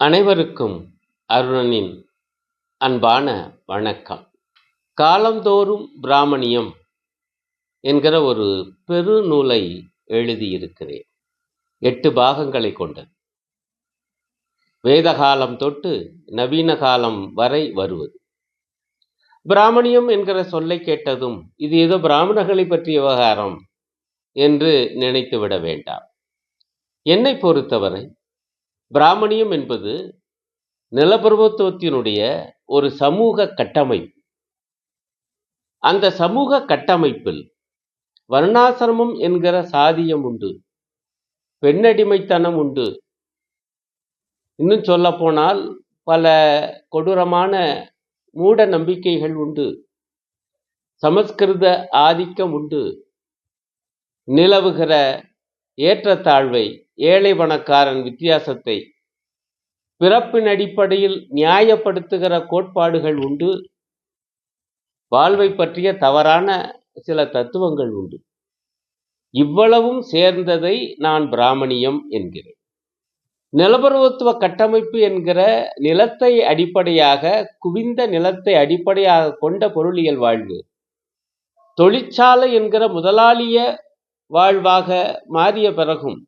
அனைவருக்கும் அருணனின் அன்பான வணக்கம். காலந்தோறும் பிராமணியம் என்கிற ஒரு பெருநூலை எழுதியிருக்கிறேன். எட்டு பாகங்களை கொண்டது. வேதகாலம் தொட்டு நவீன காலம் வரை வருவது. பிராமணியம் என்கிற சொல்லை கேட்டதும் இது ஏதோ பிராமணர்களை பற்றிய விவகாரம் என்று நினைத்துவிட வேண்டாம். என்னை பொறுத்தவரை பிராமணியம் என்பது நிலப்பிரபுத்துவத்தினுடைய ஒரு சமூக கட்டமைப்பு. அந்த சமூக கட்டமைப்பில் வர்ணாசிரமம் என்கிற சாதியம் உண்டு பெண்ணடிமைத்தனம் உண்டு. இன்னும் சொல்லப்போனால் பல கொடூரமான மூட நம்பிக்கைகள் உண்டு சமஸ்கிருத ஆதிக்கம் உண்டு. நிலவுகிற ஏற்றத்தாழ்வை ஏழை பணக்காரன் வித்தியாசத்தை பிறப்பின் அடிப்படையில் நியாயப்படுத்துகிற கோட்பாடுகள் உண்டு. வாழ்வை பற்றிய தவறான சில தத்துவங்கள் உண்டு. இவ்வளவும் சேர்ந்ததை நான் பிராமணியம் என்கிறேன். நிலப்பருவத்துவ கட்டமைப்பு என்கிற நிலத்தை அடிப்படையாக குவிந்த நிலத்தை அடிப்படையாக கொண்ட பொருளியல் வாழ்வு தொழிற்சாலை என்கிற முதலாளிய வாழ்வாக மாறிய பிறகும்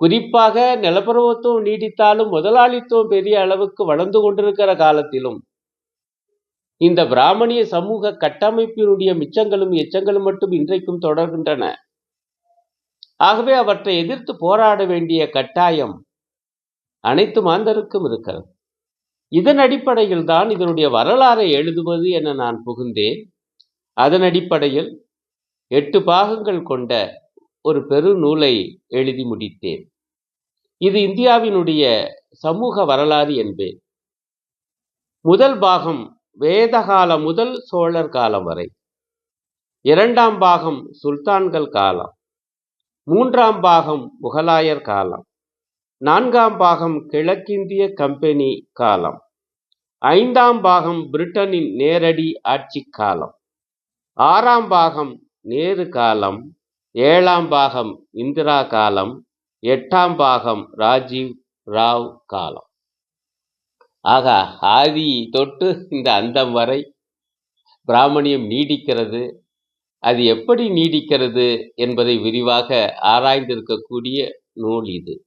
குறிப்பாக நிலப்பருவத்துவம் நீடித்தாலும் முதலாளித்துவம் பெரிய அளவுக்கு வளர்ந்து கொண்டிருக்கிற காலத்திலும் இந்த பிராமணிய சமூக கட்டமைப்பினுடைய மிச்சங்களும் எச்சங்களும் மட்டும் இன்றைக்கும் தொடர்கின்றன. ஆகவே அவற்றை எதிர்த்து போராட வேண்டிய கட்டாயம் அனைத்து மாந்தருக்கும் இருக்கிறது. இதன் அடிப்படையில் தான் இதனுடைய வரலாறை எழுதுவது என நான் புகுந்தேன். அதன் அடிப்படையில் எட்டு பாகங்கள் கொண்ட ஒரு பெருநூலை எழுதி முடித்தேன். இது இந்தியாவினுடைய சமூக வரலாறு என்பேன் முதல் பாகம் வேதகாலம் முதல் சோழர் காலம் வரை. இரண்டாம் பாகம் சுல்தான்கள் காலம். மூன்றாம் பாகம் முகலாயர் காலம். நான்காம் பாகம் கிழக்கிந்திய கம்பெனி காலம். ஐந்தாம் பாகம் பிரிட்டனின் நேரடி ஆட்சி காலம். ஆறாம் பாகம் நேரு காலம் ஏழாம் பாகம் இந்திரா காலம் எட்டாம் பாகம் ராஜீவ் ராவ் காலம். ஆக ஆதி தொட்டு இந்த அந்தம் வரை பிராமணியம் நீடிக்கிறது. அது எப்படி நீடிக்கிறது என்பதை விரிவாக ஆராய்ந்திருக்கக்கூடிய நூல் இது.